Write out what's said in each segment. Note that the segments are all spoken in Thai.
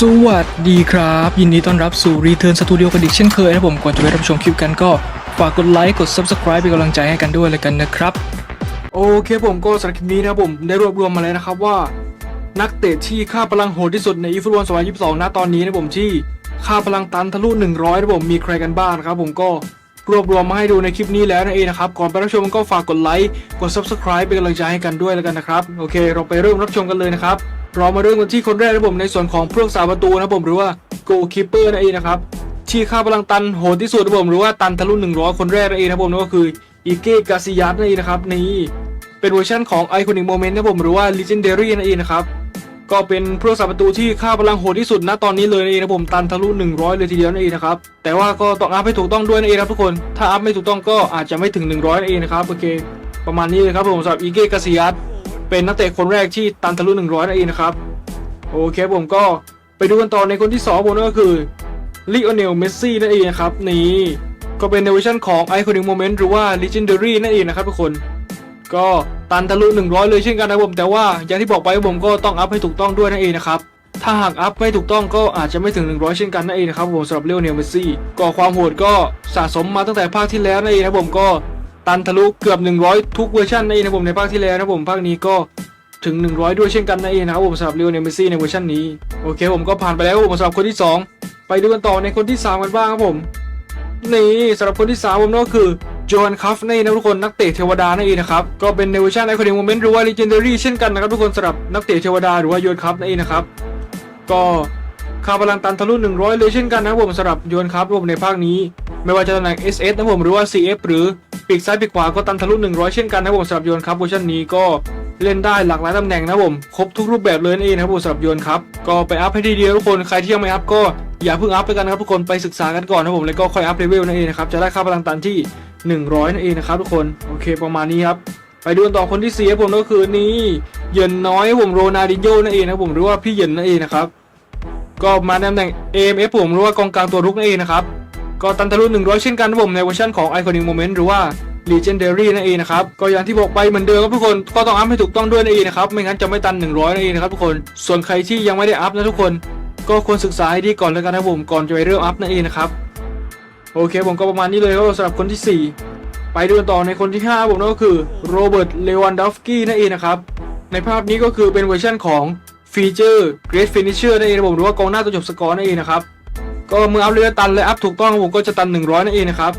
สวัสดีครับ ยินดีต้อนรับสู่ Return Studio กันอีกเช่นเคยนะผมก่อนจะไปรับชมคลิปกันก็ ฝากกดไลค์กด Subscribe เป็นกำลังใจให้กันด้วยเลยกันนะครับ โอเคผมก็สำหรับคลิปนี้นะผมได้รวบรวมมาแล้วนะครับว่า นักเตะที่ค่าพลังโหดที่สุดในอีฟุตบอล2022ณตอนนี้นะผมที่ค่าพลังตันทะลุ 100นะผมมีใครกันบ้างนะครับผมก็รวบรวมมาให้ดูในคลิปนี้แล้วนั่นเองนะครับ ก่อนไปรับชมก็ฝากกดไลค์กด Subscribe เป็นกำลังใจให้กันด้วยแล้วกันนะครับโอเค เราไปเริ่มรับชมกันเลยนะครับ เรามาเริ่มกันที่คนแรกนะผมในส่วนของผู้รักษาประตูนะผมหรือว่า Goalkeeper นั่นเองนะครับที่ค่าพลังตันโหดที่สุดนะผมหรือว่าตันทะลุ100 คนแรกนั่นเองนะผมนั่นก็คืออีเก้กาซิยัสนั่นเองนะครับนี่เป็นเวอร์ชันของ Iconic Moment นะผมหรือว่า Legendary นั่นเองนะครับก็เป็นผู้รักษาประตูที่ค่าพลังโหดที่สุดณตอนนี้เลยนั่นเองนะผมตันทะลุ 100 เลยทีเดียวนั่นเองนะครับแต่ว่าก็ต้องอัพให้ถูกต้องด้วยนั่นเองครับทุกคนถ้าอัพไม่ถูกต้องก็อาจจะไม่ถึง 100นั่นเองนะครับโอเค ประมาณนี้เลยครับผมสำหรับอีเกกาซิยัส เป็นนักเตะคนแรกที่ตันทะลุ100นั่นเองนะครับ โอเคผมก็ไปดูกันต่อในคนที่สองผมก็คือลิโอเนลเมสซี่นั่นเองนะครับนี่ก็เป็นในเวอร์ชันของ Iconic Moment หรือว่า Legendary นั่นเองนะครับทุกคน ก็ตันทะลุ 100 เลยเช่นกันนะผม แต่ว่าอย่างที่บอกไปผมก็ต้องอัพให้ถูกต้องด้วยนั่นเองนะครับ ถ้าหากอัพไม่ถูกต้องก็อาจจะไม่ถึง 100 เช่นกันนั่นเองนะครับผมสำหรับเลโอเนลเมสซี่ก็ความโหดก็สะสมมาตั้งแต่ภาคที่แล้วนั่นเองนะผมก็ตันทะลุเกือบ 100 ทุกเวอร์ชันนั่นเองนะผมในภาคที่แล้วนะผมภาคนี้ก็ ถึง 100 ด้วยเช่นกันนั่นเองนะครับผมสำหรับเลโอเนมสซี่ในเวอร์ชันนี้โอเคผมก็ผ่านไปแล้วผมสำหรับคนที่สองไปดูกันต่อในคนที่สามกันบ้างครับผมนี่สำหรับคนที่สามผมนั่นก็คือโจนคัฟนี่นะทุกคนนักเตะเทวดานั่นเองนะครับก็เป็นในเวอร์ชันไอคอนิกโมเมนต์หรือว่า Legendary เช่นกันนะครับทุกคนสำหรับนักเตะเทวดาหรือว่าโยนคัฟนั่นเองนะครับก็ค่าพลังตันทะลุ 100 เลยเช่นกันนะครับผมสำหรับโยนคัฟผมในภาคนี้ ไม่ว่าจะตำแหน่ง SS นะผมหรือว่า CF หรือปีกซ้ายปีกขวาก็ตันทะลุ 100 เช่นกันนะครับผมสำหรับโยนคัฟเวอร์ชันนี้ก็ เล่นได้หลากหลายตำแหน่งนะผม ครบทุกรูปแบบเลยนั่นเองนะครับผมสำหรับโยนครับ ก็ไปอัพให้ดีๆทุกคน ใครที่ยังไม่อัพก็อย่าเพิ่งอัพไปกันนะครับทุกคน ไปศึกษากันก่อนนะผม แล้วก็ค่อยอัพเลเวลนั่นเองนะครับ จะได้ค่าพลังตันที่ 100นั่นเองนะครับทุกคน โอเคประมาณนี้ครับ ไปดูต่อคนที่สี่ผมก็คือนี่เยินน้อยผมโรนาดิโยนั่นเองนะผมหรือว่าพี่เยินนั่นเองนะครับ ก็มาตำแหน่ง AMF ผมหรือว่ากองกลางตัวรุกนั่นเองนะครับ ก็ตันทะลุ100 เช่นกันครับผมในเวอร์ชันของ Iconic Moment หรือว่า Legendary นั่นเองนะครับ ก็อย่างที่บอกไปเหมือนเดิมครับทุกคนก็ต้องอัพให้ถูกต้องด้วยนั่นเองนะครับ ไม่งั้นจะไม่ตัน 100นั่นเองนะครับทุกคน ส่วนใครที่ยังไม่ได้อัพนะทุกคน ก็ควรศึกษาให้ดีก่อนแล้วกันนะผมก่อนจะไปเริ่มอัพนั่นเองนะครับ โอเคผมก็ประมาณนี้เลยครับสำหรับคนที่ 4 ไปดูต่อในคนที่ 5 ผมนั่นก็คือโรเบิร์ต เลวันดอฟสกี้นั่นเองนะครับ ในภาพนี้ก็คือเป็นเวอร์ชันของฟีเจอร์ Great Finisher นั่นเองนะผมหรือว่ากองหน้าตัวจบสกอร์นั่นเองนะครับ ก็เมื่ออัพเลเวลตันและอัพถูกต้องผมก็จะตัน 100นั่นเองนะครับ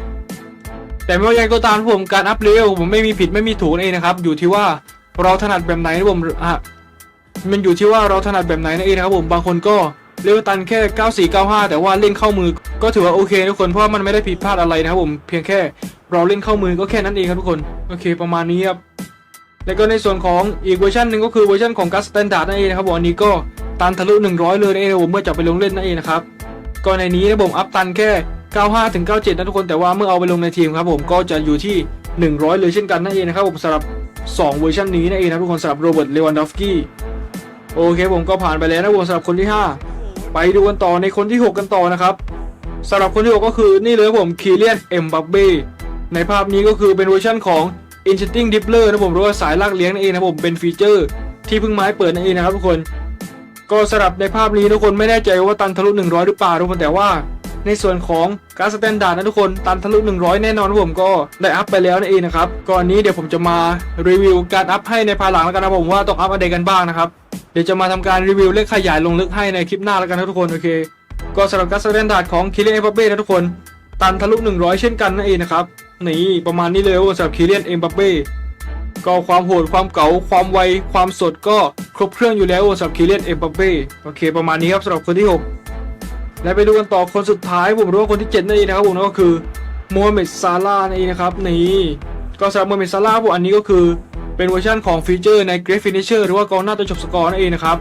แต่ไม่ว่ายังไงก็ตามผมการอัพเลเวลผมไม่มีผิดไม่มีถูกนั่นเองนะครับ อยู่ที่ว่าเราถนัดแบบไหนนะผมอะมันอยู่ที่ว่าเราถนัดแบบไหนนั่นเองนะครับผมบางคนก็เลเวลตันแค่ 9495 แต่ว่าเล่นเข้ามือก็ถือว่าโอเคทุกคนเพราะว่ามันไม่ได้ผิดพลาดอะไรนะครับผมเพียงแค่เราเล่นเข้ามือก็แค่นั้นเองครับทุกคนโอเคประมาณนี้ครับแล้วก็ในส่วนของอีกเวอร์ชันหนึ่งก็คือเวอร์ชันของกัสตันดาร์ดนั่นเองนะครับผมอันนี้ก็ตันทะลุ 100 เลยนั่นเองนะผมเมื่อจับไปลงเล่นนั่นเองนะครับก็ในนี้นะผมอัพตันแค่ 95ถึง97 นะทุกคนแต่ว่าเมื่อเอาไปลงในทีมครับผมก็จะอยู่ที่ 100 เลยเช่นกันนั่นเองนะครับผมสำหรับสองเวอร์ชันนี้นั่นเองนะทุกคนสำหรับโรเบิร์ตเลวันดอฟสกี้โอเคผมก็ผ่านไปแล้วนะผมสำหรับคนที่ 5 ไปดูกันต่อในคนที่ 6 กันต่อนะครับสำหรับคนที่ 6 ก็คือนี่เลยผมคีเลียนเอ็มบับเบ้ในภาพนี้ก็คือเป็นเวอร์ชันของ Enchanting Dippler นะผมหรือว่าสายลากเลี้ยงนั่นเองนะผมเป็นฟีเจอร์ที่เพิ่งมาให้เปิดนั่นเองนะครับทุกคน ก็สำหรับในภาพนี้ทุกคนไม่แน่ใจว่าตันทะลุ100 หรือเปล่าทุกคนแต่ว่า ในส่วนของการสแตนดาร์ดนะทุกคนตันทะลุ 100 แน่นอนผมก็ได้อัพไปแล้วนั่นเองนะครับก่อนนี้เดี๋ยวผมจะมารีวิวการอัพให้ในภายหลังแล้วกันนะผมว่าต้องอัพอะไรกันบ้างนะครับเดี๋ยวจะมาทำการรีวิวเลขขยายลงลึกให้ในคลิปหน้าแล้วกันนะทุกคนโอเค ก็สำหรับการสแตนดาร์ดของคิเลนเอ็มบัปเบ้นะทุกคน ตันทะลุ 100 เช่นกันนั่นเองนะครับนี่ประมาณนี้เลยสำหรับคิเลนเอ็มบัปเบ้ก็ความโหดความเก๋าความไวความสดก็ครบเครื่องอยู่แล้วสำหรับคิเลนเอ็มบัปเบ้โอเค ประมาณนี้ครับสำหรับคนที่ 6 และไปดูกันต่อคนสุดท้ายผมรู้ว่าคนที่7นั่นเองนะครับผมนั่นก็คือโมฮัมเหม็ดซาลาห์นั่นเองนะครับนี่ก็สำหรับโมฮัมเหม็ดซาลาห์ผมอันนี้ก็คือเป็นเวอร์ชันของฟีเจอร์ใน Great Finisher หรือว่ากองหน้าตัวจบสกอร์นั่นเองนะครับ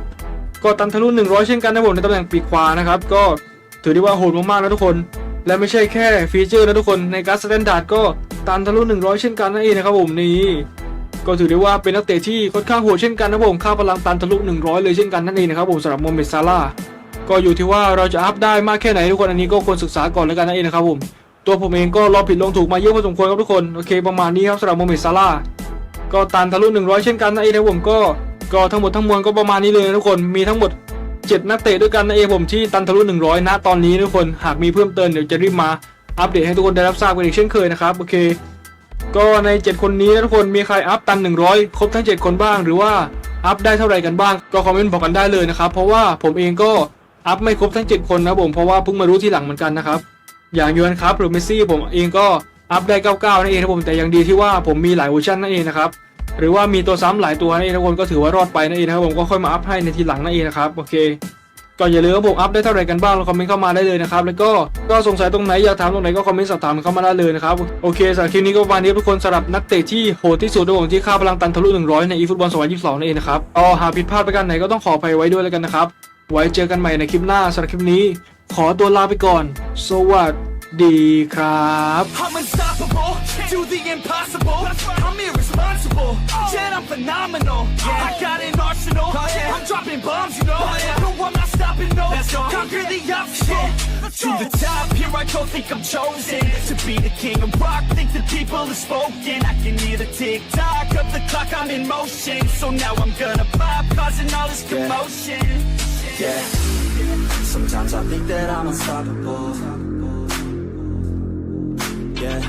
ก็ตันทะลุ100 เช่นกันนะผมในตำแหน่งปีกขวานะครับก็ถือได้ว่าโหดมากๆนะทุกคน และไม่ใช่แค่ฟีเจอร์นะทุกคนในการสแตนดาร์ดก็ตันทะลุ100 เช่นกันนั่นเองนะครับผมนี่ก็ถือได้ว่าเป็นนักเตะที่ค่อนข้างโหดเช่นกันนะผมค่าพลังตันทะลุ100 เลยเช่นกันนั่นเองนะครับผมสำหรับโมฮัมเหม็ดซาลา ก็อยู่ที่ว่าเราจะอัพได้มากแค่ไหนทุกคนอันนี้ก็ควรศึกษาก่อนแล้วกันนั่นเองนะครับผมตัวผมเองก็ลองผิดลองถูกมาเยอะพอสมควรครับทุกคนโอเคประมาณนี้ครับสำหรับโมเม็ดซาลาก็ตันทะลุ100 เช่นกันนะเองนะผมก็ก็ทั้งหมดทั้งมวลก็ประมาณนี้เลยนะทุกคนมีทั้งหมด 7 นักเตะด้วยกันนะเองผมที่ตันทะลุ100 นะตอนนี้ทุกคนหากมีเพิ่มเติมเดี๋ยวจะรีบมาอัปเดตให้ทุกคนได้รับทราบกันอีกเช่นเคยนะครับโอเค ก็ใน 7 คนนี้ทุกคนมีใครอัพตัน 100 ครบทั้ง 7 คนบ้าง หรือว่าอัพได้เท่าไหร่กันบ้าง ก็คอมเมนต์บอกกันได้เลยนะครับเพราะว่าผมเองก็ อัพไม่ครบทั้ง 7 คนนะผมเพราะว่าเพิ่งมารู้ทีหลังเหมือนกันนะครับ อย่างยูนครับหรือเมซี่ผมเองก็อัพได้ 99 นั่นเองนะผมแต่ยังดีที่ว่าผมมีหลายเวอร์ชันนั่นเองนะครับหรือว่ามีตัวซ้ำหลายตัวนั่นเองทุกคนก็ถือว่ารอดไปนั่นเองนะครับผมก็ค่อยมาอัพให้ในทีหลังนั่นเองนะครับโอเคก็อย่าลืมว่าผมอัพได้เท่าไหร่กันบ้างลองคอมเมนต์เข้ามาได้เลยนะครับแล้วก็ก็สงสัยตรงไหนอยากถามตรงไหนก็คอมเมนต์สอบถามเข้ามาได้เลยนะครับโอเคสำหรับคลิปนี้ก็ประมาณนี้ทุกคนสำหรับนักเตะที่โหดที่สุดในวงที่ค่าพลังตันทะลุ100 ในอีฟุตบอล2022นั่นเองนะครับเอหากผิดพลาดไปกันไหนก็ต้องขออภัยไว้ด้วยแล้วกันนะครับ ไว้เจอกันใหม่ในคลิปหน้าสำหรับคลิปนี้ ขอตัวลาไปก่อน สวัสดีครับ I'm unstoppable, do the impossible. I'm irresponsible, yet I'm phenomenal. I got an arsenal, I'm dropping bombs, you know. No, I'm not stopping, no. Conquer the obstacle. To the top, here I go, think I'm chosen to be the king of rock. Think the people have spoken. I can hear the tick tock of the clock. I'm in motion, so now I'm gonna pop, causing all this commotion. Yeah. Sometimes I think that I'm unstoppable. Yeah.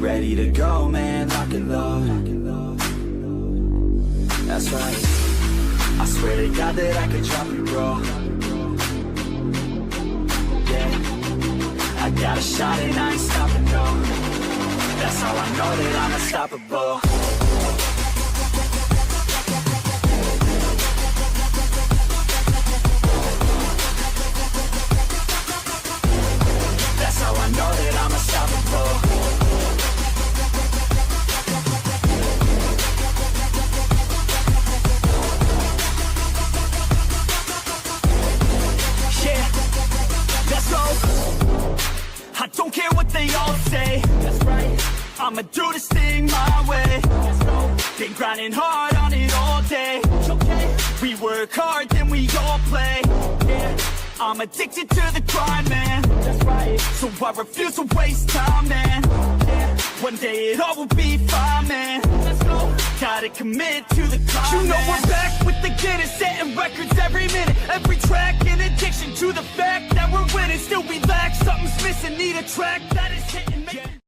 Ready to go, man, lock and load. That's right. I swear to God that I could drop you, bro. Yeah. I got a shot and I ain't stopping, no. That's how I know that I'm unstoppable. I'ma do this thing my way. Been grinding hard on it all day. Okay. We work hard, then we all play. Yeah. I'm addicted to the grind, man. That's right. So I refuse to waste time, man. One day it all will be fine, man. Let's go. Gotta commit to the climb. You know we're back with the Guinness, setting records every minute, every track. In addiction to the fact that we're winning, still we lack something's missing. Need a track that is hitting.